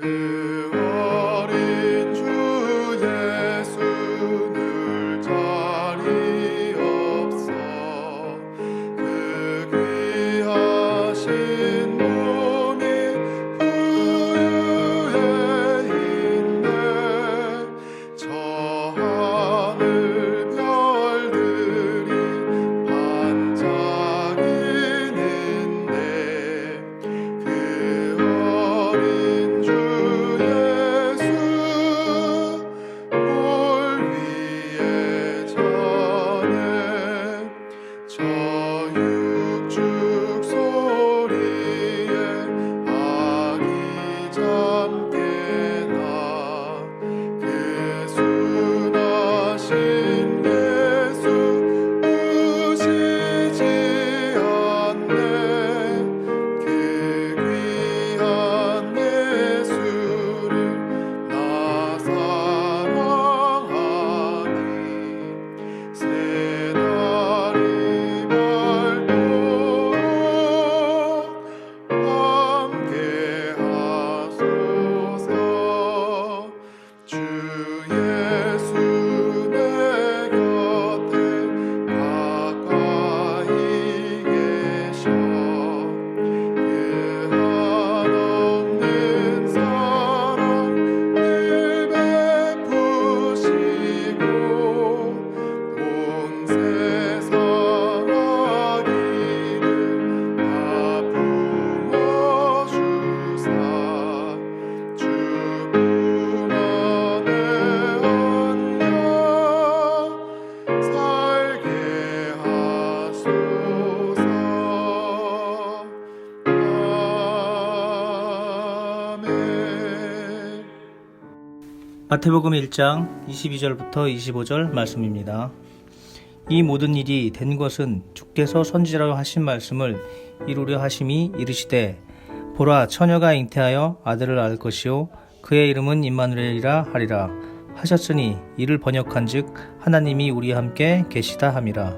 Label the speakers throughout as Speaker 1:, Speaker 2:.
Speaker 1: curve. 마태복음 1장 22절부터 25절 말씀입니다. 이 모든 일이 된 것은 주께서 선지자로 하신 말씀을 이루려 하심이 이르시되 보라 처녀가 잉태하여 아들을 낳을 것이요 그의 이름은 임마누엘이라 하리라 하셨으니 이를 번역한즉 하나님이 우리와 함께 계시다 함이라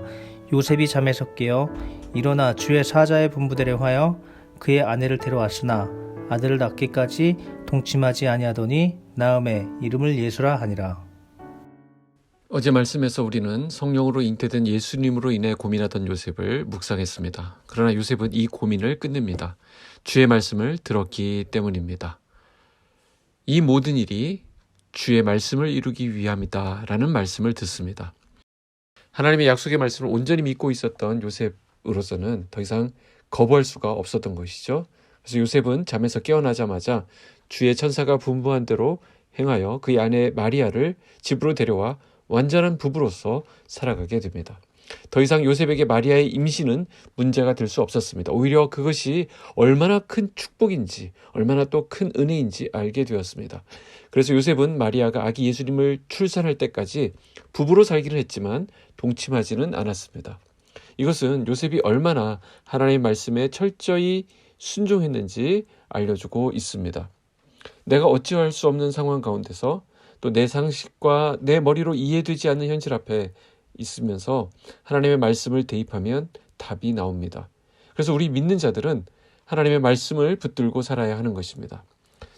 Speaker 1: 요셉이 잠에서 깨어 일어나 주의 사자의 분부대로 하여 그의 아내를 데려왔으나 아들을 낳기까지 동침하지 아니하더니 나음에 이름을 예수라 하니라
Speaker 2: 어제 말씀에서 우리는 성령으로 잉태된 예수님으로 인해 고민하던 요셉을 묵상했습니다. 그러나 요셉은 이 고민을 끝냅니다. 주의 말씀을 들었기 때문입니다. 이 모든 일이 주의 말씀을 이루기 위함이다 라는 말씀을 듣습니다. 하나님의 약속의 말씀을 온전히 믿고 있었던 요셉으로서는 더 이상 거부할 수가 없었던 것이죠. 그래서 요셉은 잠에서 깨어나자마자 주의 천사가 분부한 대로 행하여 그의 아내 마리아를 집으로 데려와 완전한 부부로서 살아가게 됩니다. 더 이상 요셉에게 마리아의 임신은 문제가 될 수 없었습니다. 오히려 그것이 얼마나 큰 축복인지, 얼마나 또 큰 은혜인지 알게 되었습니다. 그래서 요셉은 마리아가 아기 예수님을 출산할 때까지 부부로 살기는 했지만 동침하지는 않았습니다. 이것은 요셉이 얼마나 하나님의 말씀에 철저히 순종했는지 알려주고 있습니다. 내가 어찌할 수 없는 상황 가운데서 또 내 상식과 내 머리로 이해되지 않는 현실 앞에 있으면서 하나님의 말씀을 대입하면 답이 나옵니다. 그래서 우리 믿는 자들은 하나님의 말씀을 붙들고 살아야 하는 것입니다.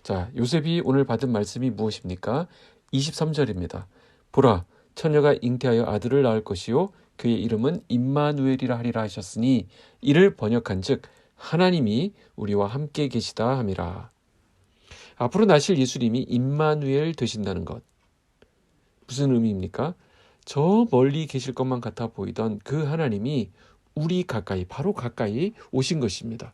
Speaker 2: 자, 요셉이 오늘 받은 말씀이 무엇입니까? 23절입니다. 보라, 처녀가 잉태하여 아들을 낳을 것이요 그의 이름은 임마누엘이라 하리라 하셨으니 이를 번역한즉 하나님이 우리와 함께 계시다 함이라. 앞으로 나실 예수님이 임마누엘 되신다는 것. 무슨 의미입니까? 저 멀리 계실 것만 같아 보이던 그 하나님이 우리 가까이, 바로 가까이 오신 것입니다.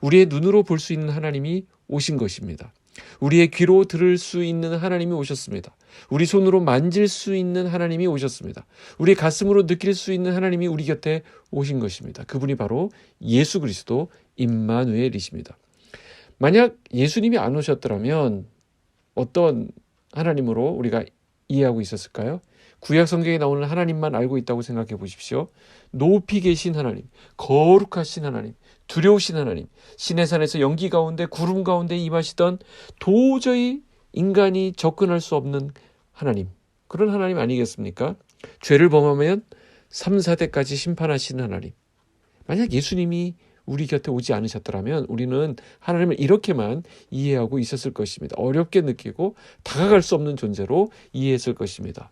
Speaker 2: 우리의 눈으로 볼 수 있는 하나님이 오신 것입니다. 우리의 귀로 들을 수 있는 하나님이 오셨습니다. 우리 손으로 만질 수 있는 하나님이 오셨습니다. 우리 가슴으로 느낄 수 있는 하나님이 우리 곁에 오신 것입니다. 그분이 바로 예수 그리스도 임마누엘이십니다. 만약 예수님이 안 오셨더라면 어떤 하나님으로 우리가 이해하고 있었을까요? 구약 성경에 나오는 하나님만 알고 있다고 생각해 보십시오. 높이 계신 하나님, 거룩하신 하나님, 두려우신 하나님, 신의 산에서 연기 가운데 구름 가운데 임하시던 도저히 인간이 접근할 수 없는 하나님. 그런 하나님 아니겠습니까? 죄를 범하면 3, 4대까지 심판하시는 하나님. 만약 예수님이 우리 곁에 오지 않으셨더라면 우리는 하나님을 이렇게만 이해하고 있었을 것입니다. 어렵게 느끼고 다가갈 수 없는 존재로 이해했을 것입니다.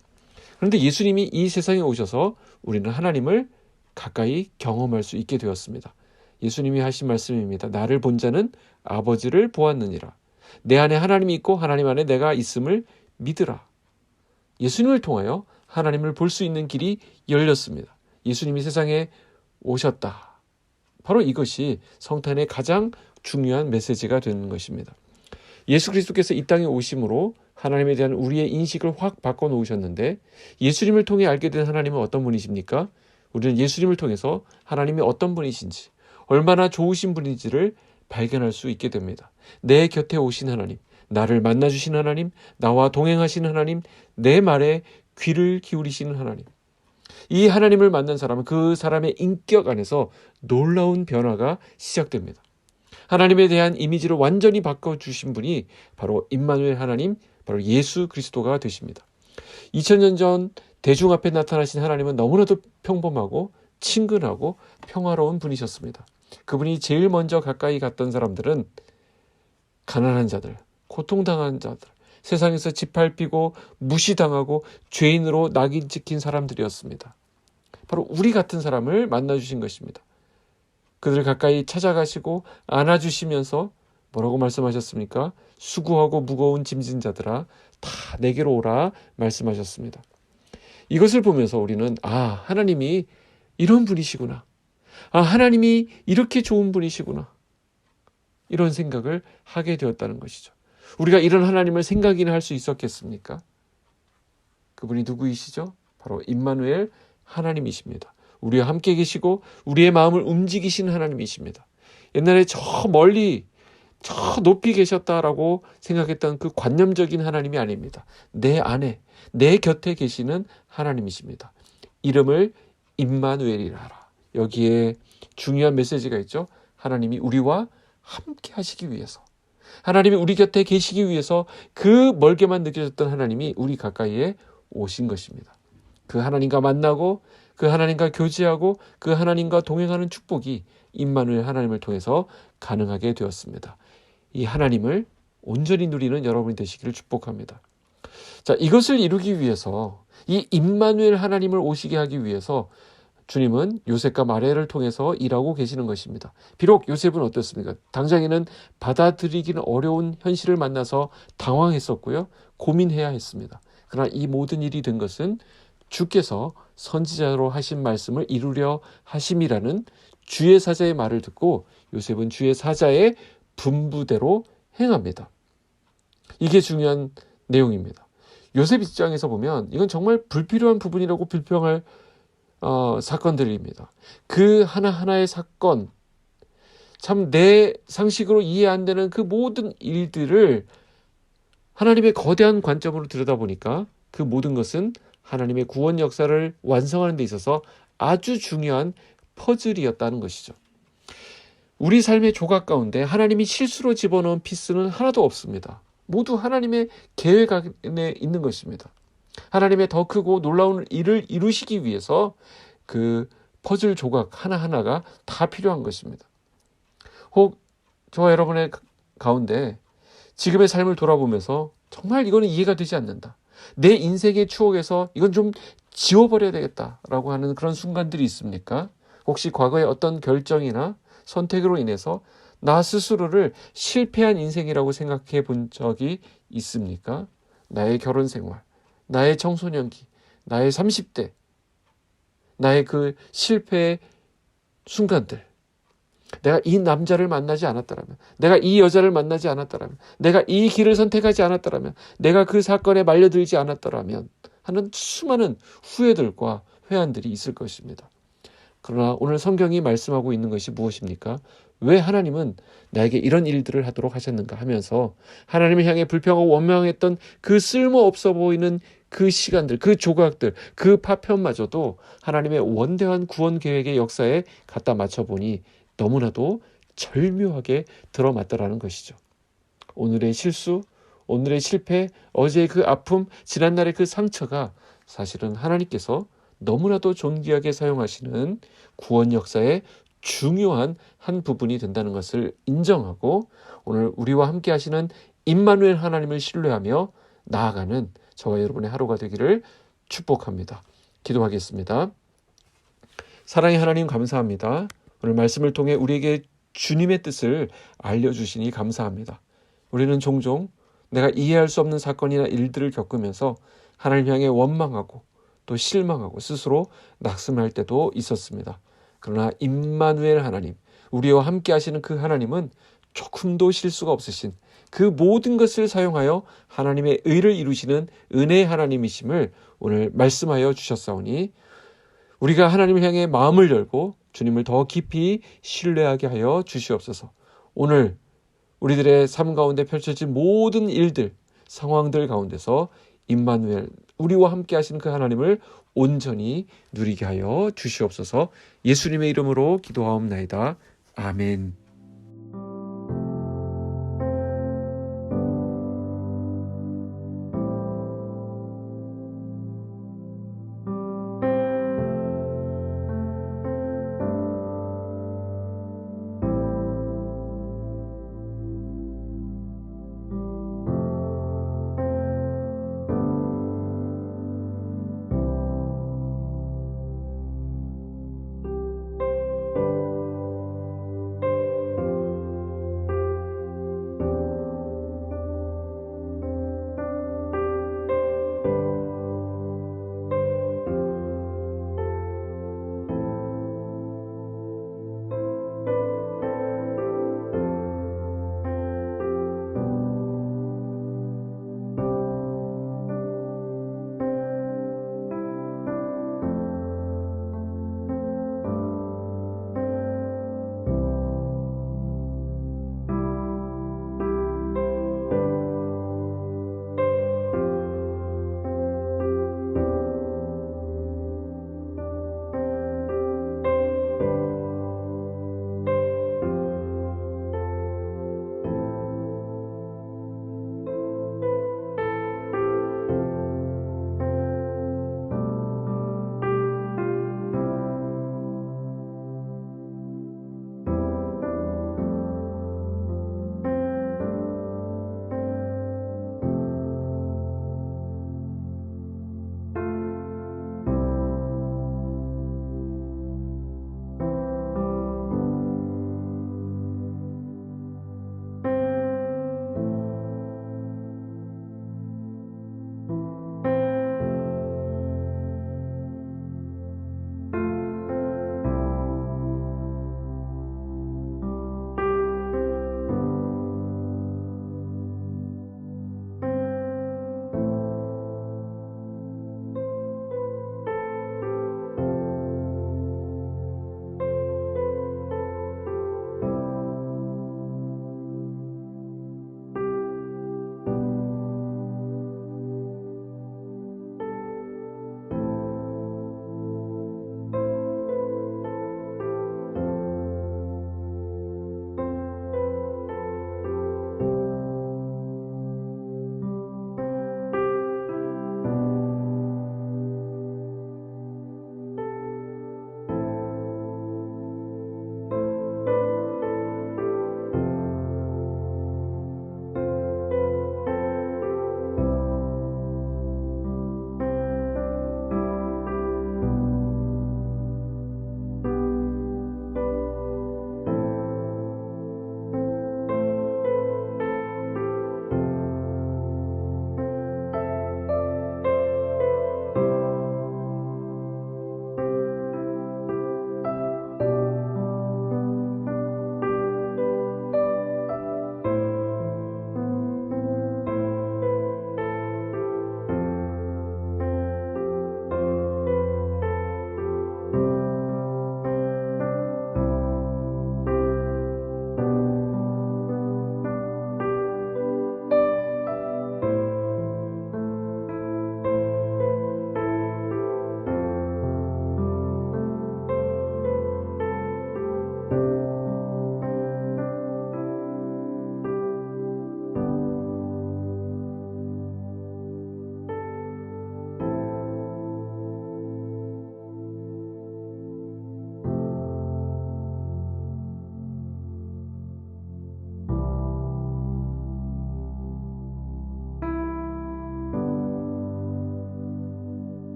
Speaker 2: 그런데 예수님이 이 세상에 오셔서 우리는 하나님을 가까이 경험할 수 있게 되었습니다. 예수님이 하신 말씀입니다. 나를 본 자는 아버지를 보았느니라. 내 안에 하나님이 있고 하나님 안에 내가 있음을 믿으라. 예수님을 통하여 하나님을 볼 수 있는 길이 열렸습니다. 예수님이 세상에 오셨다. 바로 이것이 성탄의 가장 중요한 메시지가 되는 것입니다. 예수 그리스도께서 이 땅에 오심으로 하나님에 대한 우리의 인식을 확 바꿔 놓으셨는데 예수님을 통해 알게 된 하나님은 어떤 분이십니까? 우리는 예수님을 통해서 하나님이 어떤 분이신지 얼마나 좋으신 분인지를 발견할 수 있게 됩니다. 내 곁에 오신 하나님, 나를 만나 주신 하나님, 나와 동행하신 하나님, 내 말에 귀를 기울이시는 하나님. 이 하나님을 만난 사람은 그 사람의 인격 안에서 놀라운 변화가 시작됩니다. 하나님에 대한 이미지를 완전히 바꿔 주신 분이 바로 임마누엘 하나님, 바로 예수 그리스도가 되십니다. 2000년 전 대중 앞에 나타나신 하나님은 너무나도 평범하고 친근하고 평화로운 분이셨습니다. 그분이 제일 먼저 가까이 갔던 사람들은 가난한 자들, 고통당한 자들, 세상에서 짓밟히고 무시당하고 죄인으로 낙인 찍힌 사람들이었습니다. 바로 우리 같은 사람을 만나주신 것입니다. 그들을 가까이 찾아가시고 안아주시면서 뭐라고 말씀하셨습니까? 수고하고 무거운 짐진 자들아 다 내게로 오라 말씀하셨습니다. 이것을 보면서 우리는 아 하나님이 이런 분이시구나. 아 하나님이 이렇게 좋은 분이시구나. 이런 생각을 하게 되었다는 것이죠. 우리가 이런 하나님을 생각이나 할 수 있었겠습니까? 그분이 누구이시죠? 바로 임마누엘 하나님이십니다. 우리와 함께 계시고 우리의 마음을 움직이신 하나님이십니다. 옛날에 저 멀리 저 높이 계셨다라고 생각했던 그 관념적인 하나님이 아닙니다. 내 안에, 내 곁에 계시는 하나님이십니다. 이름을 임마누엘이라 하라. 여기에 중요한 메시지가 있죠. 하나님이 우리와 함께 하시기 위해서. 하나님이 우리 곁에 계시기 위해서 그 멀게만 느껴졌던 하나님이 우리 가까이에 오신 것입니다. 그 하나님과 만나고 그 하나님과 교제하고 그 하나님과 동행하는 축복이 임마누엘 하나님을 통해서 가능하게 되었습니다. 이 하나님을 온전히 누리는 여러분이 되시기를 축복합니다. 자, 이것을 이루기 위해서 이 임마누엘 하나님을 오시게 하기 위해서 주님은 요셉과 마리아를 통해서 일하고 계시는 것입니다. 비록 요셉은 어떻습니까? 당장에는 받아들이기는 어려운 현실을 만나서 당황했었고요. 고민해야 했습니다. 그러나 이 모든 일이 된 것은 주께서 선지자로 하신 말씀을 이루려 하심이라는 주의 사자의 말을 듣고 요셉은 주의 사자의 분부대로 행합니다. 이게 중요한 내용입니다. 요셉 입장에서 보면 이건 정말 불필요한 부분이라고 불평할 어, 사건들입니다. 그 하나하나의 사건, 참 내 상식으로 이해 안 되는 그 모든 일들을 하나님의 거대한 관점으로 들여다보니까 그 모든 것은 하나님의 구원 역사를 완성하는 데 있어서 아주 중요한 퍼즐이었다는 것이죠. 우리 삶의 조각 가운데 하나님이 실수로 집어넣은 피스는 하나도 없습니다. 모두 하나님의 계획 안에 있는 것입니다. 하나님의 더 크고 놀라운 일을 이루시기 위해서 그 퍼즐 조각 하나하나가 다 필요한 것입니다. 혹 저와 여러분의 가운데 지금의 삶을 돌아보면서 정말 이거는 이해가 되지 않는다. 내 인생의 추억에서 이건 좀 지워버려야 되겠다라고 하는 그런 순간들이 있습니까? 혹시 과거의 어떤 결정이나 선택으로 인해서 나 스스로를 실패한 인생이라고 생각해 본 적이 있습니까? 나의 결혼 생활, 나의 청소년기, 나의 30대, 나의 그 실패의 순간들. 내가 이 남자를 만나지 않았더라면, 내가 이 여자를 만나지 않았더라면, 내가 이 길을 선택하지 않았더라면, 내가 그 사건에 말려들지 않았더라면 하는 수많은 후회들과 회한들이 있을 것입니다. 그러나 오늘 성경이 말씀하고 있는 것이 무엇입니까? 왜 하나님은 나에게 이런 일들을 하도록 하셨는가 하면서 하나님을 향해 불평하고 원망했던 그 쓸모없어 보이는 그 시간들, 그 조각들, 그 파편마저도 하나님의 원대한 구원 계획의 역사에 갖다 맞춰보니 너무나도 절묘하게 들어맞더라는 것이죠. 오늘의 실수, 오늘의 실패, 어제의 그 아픔, 지난날의 그 상처가 사실은 하나님께서 너무나도 존귀하게 사용하시는 구원 역사의 중요한 한 부분이 된다는 것을 인정하고 오늘 우리와 함께 하시는 임마누엘 하나님을 신뢰하며 나아가는 저와 여러분의 하루가 되기를 축복합니다. 기도하겠습니다. 사랑의 하나님 감사합니다. 오늘 말씀을 통해 우리에게 주님의 뜻을 알려주시니 감사합니다. 우리는 종종 내가 이해할 수 없는 사건이나 일들을 겪으면서 하나님 향해 원망하고 또 실망하고 스스로 낙심할 때도 있었습니다. 그러나 임마누엘 하나님, 우리와 함께 하시는 그 하나님은 조금도 실수가 없으신 그 모든 것을 사용하여 하나님의 의를 이루시는 은혜의 하나님이심을 오늘 말씀하여 주셨사오니 우리가 하나님을 향해 마음을 열고 주님을 더 깊이 신뢰하게 하여 주시옵소서. 오늘 우리들의 삶 가운데 펼쳐진 모든 일들, 상황들 가운데서 임마누엘 우리와 함께 하신 그 하나님을 온전히 누리게 하여 주시옵소서. 예수님의 이름으로 기도하옵나이다. 아멘.